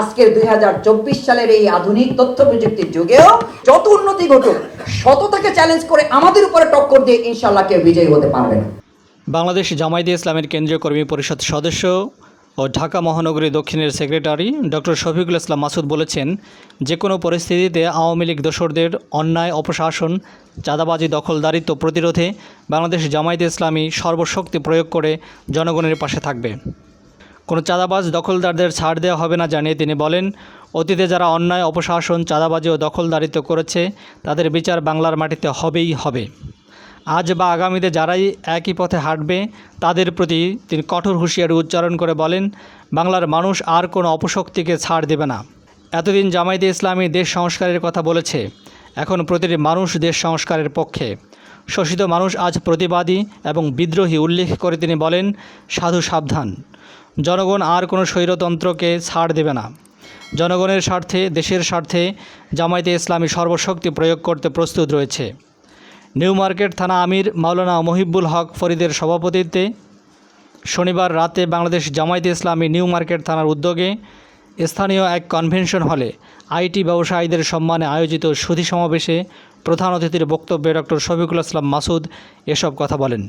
আজকের দুই সালের এই আধুনিক তথ্য প্রযুক্তির যুগেও যত উন্নতি ঘটুক শততাকে চ্যালেঞ্জ করে আমাদের উপরে টক্কর দিয়ে ইনশাল্লাহ কেউ বিজয়ী হতে পারবে বাংলাদেশ জামায়াতে ইসলামের কেন্দ্রীয় কর্মী পরিষদ সদস্য ও ঢাকা মহানগরী দক্ষিণের সেক্রেটারি ডক্টর শফিকুল ইসলাম মাসুদ বলেছেন যে কোনো পরিস্থিতিতে আওয়ামী লীগ দোসরদের অন্যায়, অপশাসন, চাঁদাবাজি, দখলদারিত্ব প্রতিরোধে বাংলাদেশ জামায়াতে ইসলামী সর্বশক্তি প্রয়োগ করে জনগণের পাশে থাকবে। কোনো চাঁদাবাজ দখলদারদের ছাড় দেওয়া হবে না জানিয়ে তিনি বলেন, অতীতে যারা অন্যায়, অপশাসন, চাঁদাবাজি ও দখলদারিত্ব করেছে, তাদের বিচার বাংলার মাটিতে হবেই হবে। আজ বা আগামীতে যারাই একই পথে হাঁটবে, তাদের প্রতি তিনি কঠোর হুঁশিয়ারি উচ্চারণ করে বলেন, বাংলার মানুষ আর কোনো অপশক্তিকে ছাড় দেবে না। এতদিন জামায়াতে ইসলামী দেশ সংস্কারের কথা বলেছে, এখন প্রতিটি মানুষ দেশ সংস্কারের পক্ষে। শোষিত মানুষ আজ প্রতিবাদী এবং বিদ্রোহী উল্লেখ করে তিনি বলেন, সাধু সাবধান। জনগণ আর কোনো স্বৈরতন্ত্রকে ছাড় দেবে না। জনগণের স্বার্থে, দেশের স্বার্থে জামায়াতে ইসলামী সর্বশক্তি প্রয়োগ করতে প্রস্তুত রয়েছে। নিউ মার্কেট থানা আমির মাওলানা মহিবুল হক ফরিদের সভাপতিত্বে শনিবার রাতে বাংলাদেশ জামায়াতে ইসলামী নিউ মার্কেট থানার উদ্যোগে স্থানীয় এক কনভেনশন হলে আইটি ব্যবসায়ীদের সম্মানে আয়োজিত সুধী সমাবেশে প্রধান অতিথির বক্তব্যে ডক্টর শফিকুল ইসলাম মাসুদ এসব কথা বলেন।